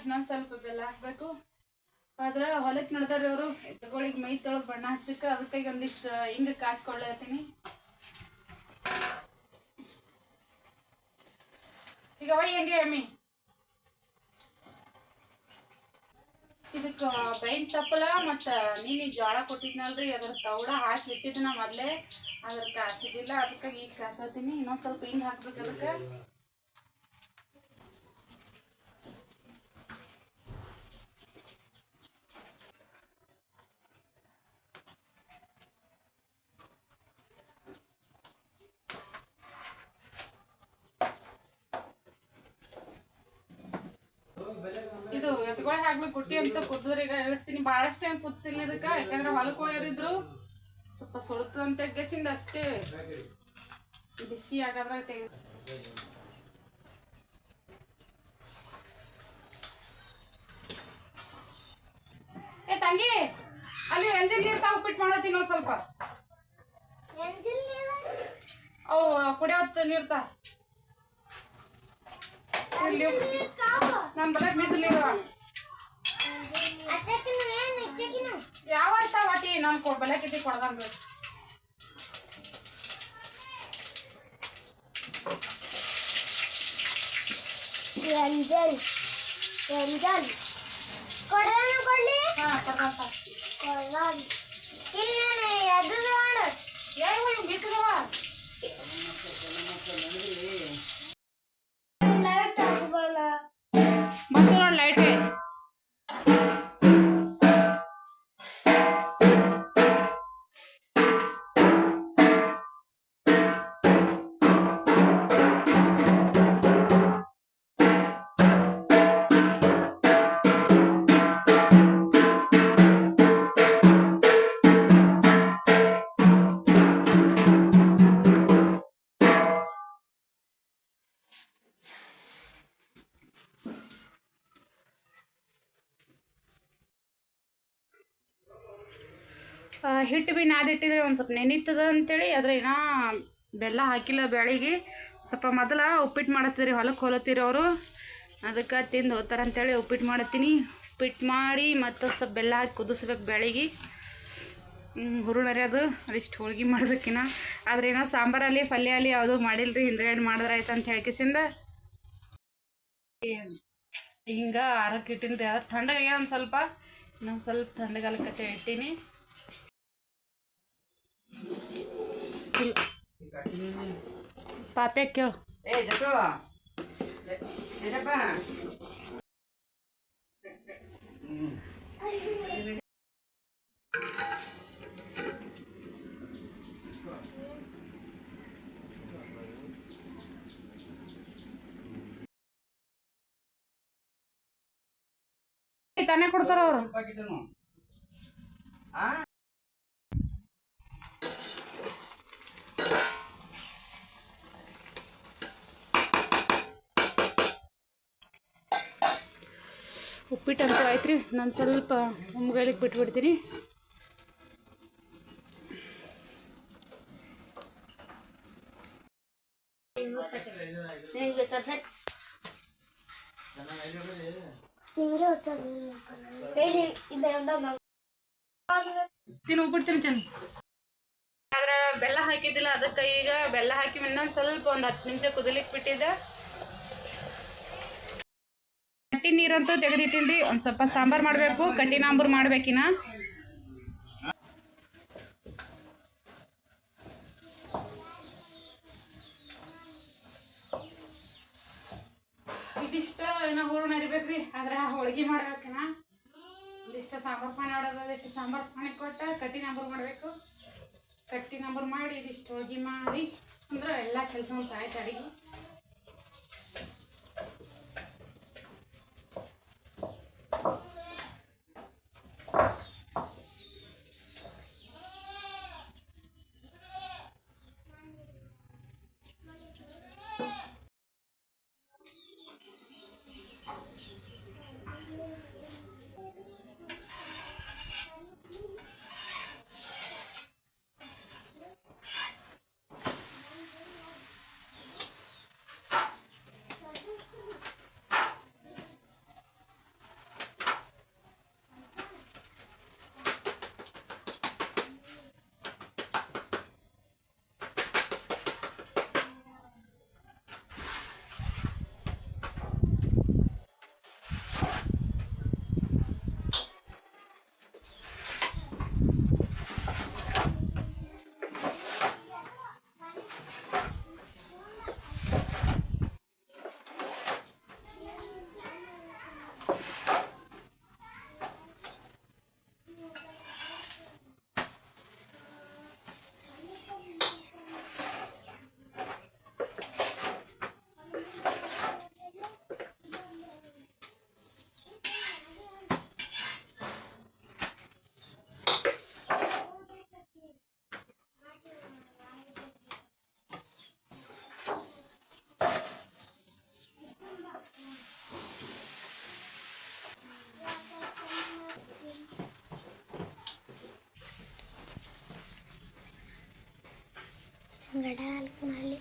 ಇನ್ನೊಂದು ಸ್ವಲ್ಪ ಬೆಲ್ಲ ಹಾಕ್ಬೇಕು. ಆದ್ರೆ ಹೊಲಕ್ಕೆ ನಡೆದಾರ ಅವರು ಎತ್ತುಗಳಿಗೆ ಮೈ ತೊಳಗ್ ಬಣ್ಣ ಹಚ್ಚಕ್ಕ ಅದಕ್ಕಾಗಿ ಒಂದಿಷ್ಟು ಹಿಂಗೆ ಕಾಸ್ಕೊಳ್ಳತೀನಿ ಈಗ ಹೋಯ್ ಹೆಂಗೆ ಅಮ್ಮಿ. ಇದಕ್ಕೆ ಬೈನ್ ತಪ್ಪಲ ಮತ್ತು ನೀನು ಜೋಳ ಕೊಟ್ಟಿದ್ನಲ್ರಿ, ಅದ್ರ ತೌಡ ಹಾಕಿ ನಾ ಮೊದಲೇ. ಅದ್ರ ಕಾಸಿದ್ದಿಲ್ಲ ಅದಕ್ಕಾಗಿ ಈಗ ಕಾಸತ್ತೀನಿ ಇನ್ನೊಂದು ಸ್ವಲ್ಪ ಹಿಂಗೆ ಹಾಕ್ಬೇಕು ಅದಕ್ಕೆ. ಎತ್ಕೊಳಕ್ ಹಾಕ್ಬೇಕು ಕುಟ್ಟಿ ಅಂತ ಈಗ ಇಳಿಸ್ತೀನಿ ಬಹಳಷ್ಟು ಟೈಮ್ ಕುದಿಸಿಲ್ಲ ಯಾಕಂದ್ರೆ ಹೊಲಕ್ಕೆ ಹೋಗಿರಿದ್ರು ಸ್ವಲ್ಪ ಸುಡ್ತು ಅಂತ ಗೆಸಿಂದ ಅಷ್ಟೇ ಬಿಸಿ ಆಗಾದ್ರೆ ಏ ತಂಗಿ, ಅಲ್ಲಿ ಎಂಜಿನ್ ನೀರು ತಾವು ಉಪ್ಪಿಟ್ಟು ಮಾಡತ್ತೀನಿ ಒಂದು ಸ್ವಲ್ಪ. ಅವು ಕುಡಿಯೋತ್ ನೀರು ತಾ. ಬಲಕ್ ಮೀಸಲಿರುವ ಯಾವ ಅರ್ಥ ವಾಟಿ? ನಮ್ ಕೊ ಕಿತಿ ಕೊಡ್ದಂಗ ರಂಜನ್ ರಂಜನ್ ಕೊಡೋಣ ಕೊಡ್ಲಿ? ಹಾ ಕೊಡ್ದಂತ ಕೊಡೋಣ ಇಲ್ಲಿ ಅದು ನೋಡು. ಹಿಟ್ಟು ಬಿ ನಾದಿಟ್ಟಿದ್ರೆ ಒಂದು ಸ್ವಲ್ಪ ನೆನೀತದ ಅಂತೇಳಿ ಅದ್ರ ಏನೋ ಬೆಲ್ಲ ಹಾಕಿಲ್ಲ ಬೆಳಿಗ್ಗೆ ಸ್ವಲ್ಪ ಮೊದಲ ಉಪ್ಪಿಟ್ಟು ಮಾಡತ್ತೀರಿ ಹೊಲಕ್ಕೆ ಹೋಲತ್ತೀರಿ ಅವರು. ಅದಕ್ಕೆ ತಿಂದು ಹೋಗ್ತಾರೆ ಅಂತೇಳಿ ಉಪ್ಪಿಟ್ಟು ಮಾಡತ್ತೀನಿ. ಉಪ್ಪಿಟ್ಟು ಮಾಡಿ ಮತ್ತು ಸ್ವಲ್ಪ ಬೆಲ್ಲ ಹಾಕಿ ಕುದಿಸ್ಬೇಕು ಬೆಳಿಗ್ಗೆ ಹುರುಳರಿ ಅದು. ಅದಿಷ್ಟು ಹೋಳ್ಗೆ ಮಾಡ್ಬೇಕಿನ ಆದ್ರೆ ಏನೋ ಸಾಂಬಾರಲ್ಲಿ ಪಲ್ಯ ಅಲ್ಲಿ ಯಾವುದೂ ಮಾಡಿಲ್ರಿ, ಹಿಂದ್ಗಡೆ ಮಾಡಿದ್ರೆ ಆಯ್ತು ಅಂತ ಹೇಳ್ಕಿಸಿಂದ. ಹಿಂಗೆ ಆರಕ್ಕೆ ಇಟ್ಟಿನ್ರಿ. ಅದು ಥಂಡಗೆ ಒಂದು ಸ್ವಲ್ಪ. ಇನ್ನೊಂದು ಸ್ವಲ್ಪ ಥಂಡಗಾಲಕ್ಕೆ ಇಟ್ಟೀನಿ. ಇಲ್ಲ ಪಾಪೆ ಕೇಳು ಏ ಜಟ್ಟು ಏನಪ್ಪ ತಾನೇ ಕೊಡ್ತಾರ ಅವರು ಪಾಕಿಟನು ಆ ಉಪ್ಪಿಟ್ಟು ಅಂತ ಆಯ್ತು ರೀ ನಾನು ಸ್ವಲ್ಪ ಉಮ್ಗಳಿಗೆ ಬಿಟ್ಬಿಡ್ತೀನಿ. ತಿನ್ನು ಚೆನ್ನ. ಆದ್ರೆ ಬೆಲ್ಲ ಹಾಕಿದ್ದಿಲ್ಲ, ಅದಕ್ಕೆ ಈಗ ಬೆಲ್ಲ ಹಾಕಿ ಇನ್ನೊಂದು ಸ್ವಲ್ಪ ಒಂದು ಹತ್ತು ನಿಮಿಷ ಕುದಿಲಿಕ್ಕೆ ಬಿಟ್ಟಿದ್ದೆ. ಕಟ್ಟಿ ನೀರಂತೂ ತೆಗೆದಿಟ್ಟಿನಿ ಒಂದು ಸ್ವಲ್ಪ ಸಾಂಬಾರು ಮಾಡಬೇಕು ಕಟ್ಟಿ ನಾಂಬರು ಮಾಡ್ಬೇಕಿನ ಇದಿಷ್ಟ ಏನೋ ಹೂರ್ಣ ಇರ್ಬೇಕ್ರಿ ಆದ್ರೆ ಹೋಳಿಗೆ ಮಾಡ್ಬೇಕಿನ ಇದಿಷ್ಟ ಸಾಂಬಾರು ಪಾನಿ ಮಾಡೋದ ಇಷ್ಟು ಸಾಂಬಾರು ಪಾನಿ ಕೊಟ್ಟ ಕಟ್ಟಿ ನಂಬರ್ ಮಾಡಬೇಕು. ಕಟ್ಟಿ ಮಾಡಿ ಇದಿಷ್ಟು ಹೋಳಿಗೆ ಮಾಡಿ, ಅಂದ್ರೆ ಎಲ್ಲ ಕೆಲಸ ಆಯ್ತು ಅಡಿಗೆ ಗಡ ಅಲ್ಲಿ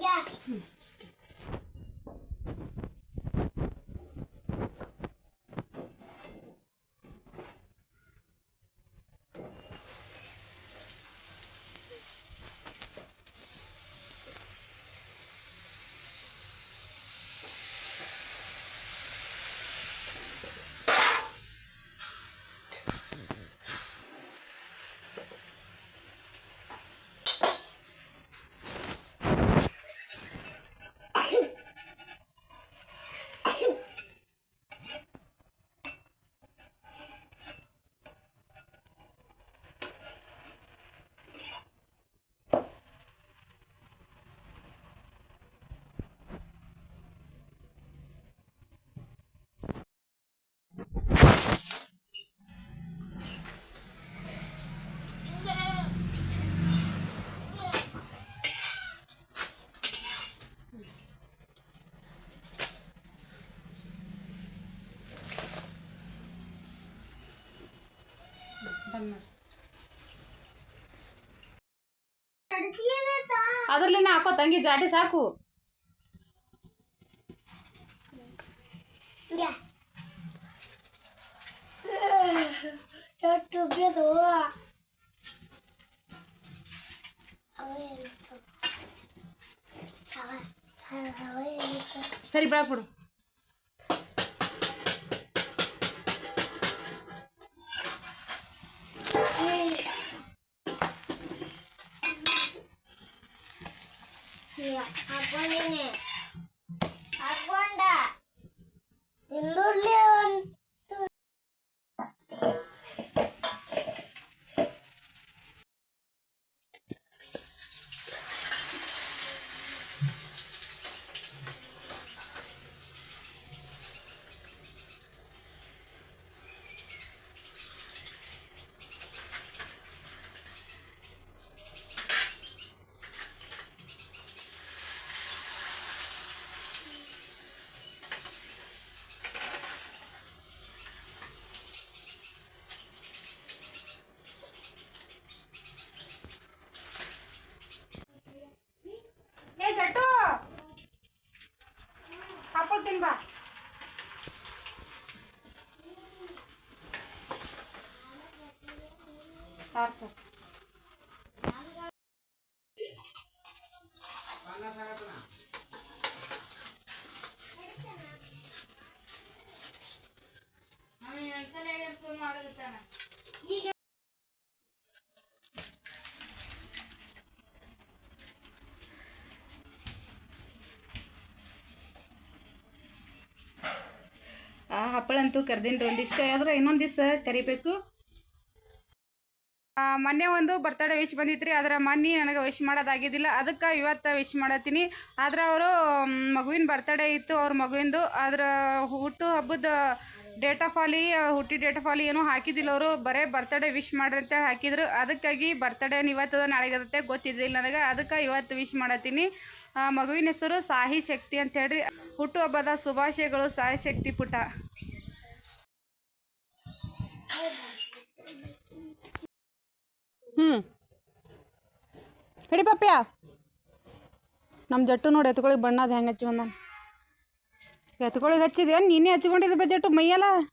Yeah. ಬಂದ್ ಮಾಡು. ಅಡ್ಚಿಲೇನಾ ಅದ್ರಲ್ಲಿನ ಹಾಕೋ ತಂಗಿ ಜಾಟಿ ಸಾಕು ಯಾ ಎಷ್ಟು ಬೇದು ಸರಿ ಬೆಳಗ್ಬಿಡು આપણને ಸಾಕು ಆ ಹಪ್ಪಳಂತೂ ಕರ್ದಿನ್ರಿ ಒಂದಿಷ್ಟ ಆದ್ರೆ ಇನ್ನೊಂದು ಕರಿಬೇಕು. ಮೊನ್ನೆ ಒಂದು ಬರ್ತಡೇ ವಿಶ್ ಬಂದಿತ್ರಿ, ಅದರ ಮೊನ್ನೆ ನನಗೆ ವಿಶ್ ಮಾಡೋದಾಗಿದ್ದಿಲ್ಲ, ಅದಕ್ಕೆ ಇವತ್ತು ವಿಶ್ ಮಾಡತ್ತೀನಿ. ಆದ್ರೆ ಅವರು ಮಗುವಿನ ಬರ್ತಡೇ ಇತ್ತು, ಅವ್ರ ಮಗುವಿಂದು ಅದರ ಹುಟ್ಟು ಹಬ್ಬದ ಡೇಟ್ ಆಫ್ ಆಲಿ ಹುಟ್ಟಿ ಡೇಟ್ ಆಫ್ ಆಲಿ ಏನೂ ಹಾಕಿದ್ದಿಲ್ಲ ಅವರು, ಬರೇ ಬರ್ತಡೇ ವಿಶ್ ಮಾಡ್ರಿ ಅಂತೇಳಿ ಹಾಕಿದ್ರು. ಅದಕ್ಕಾಗಿ ಬರ್ತಡೇ ಇವತ್ತದ, ನಾಳೆಗದತ್ತೆ ಗೊತ್ತಿದ್ದಿಲ್ಲ ನನಗೆ, ಅದಕ್ಕೆ ಇವತ್ತು ವಿಶ್ ಮಾಡತ್ತೀನಿ. ಮಗುವಿನ ಹೆಸರು ಸಾಹಿ ಶಕ್ತಿ ಅಂತ ಹೇಳ್ರಿ ಹುಟ್ಟುಹಬ್ಬದ ಶುಭಾಶಯಗಳು, ಸಾಹಿ ಶಕ್ತಿ ಪುಟ. ಹ್ಞೂ ಹಿಡಿ ಪಪ್ಪ್ಯ. ನಮ್ಮ ಜಟ್ಟು ನೋಡಿ ಎತ್ಕೊಳಿಗೆ ಬಣ್ಣದ ಹೆಂಗೆ ಹಚ್ಚಿ ಬಂದ ಎತ್ಕೊಳಿಗೆ ಹಚ್ಚಿದೆ ನೀನೇ ಹಚ್ಕೊಂಡಿದ್ದೆ ಬಜೆಟ್ಟು ಮೈಯೆಲ್ಲ ಮೈಯಲ್ಲ?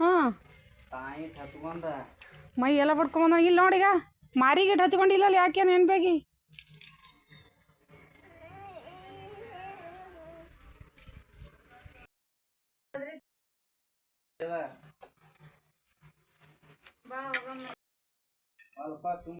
ಹಾಂ. ಮೈ ಎಲ್ಲ ಪಡ್ಕೊಂಬಂದ ಇಲ್ಲಿ ನೋಡೀಗ ಮಾರಿಗೆ ಹಚ್ಕೊಂಡಿಲ್ಲ ಯಾಕೆ ಏನು ಬೇಗಿ Fala, vamos. Fala, Patum.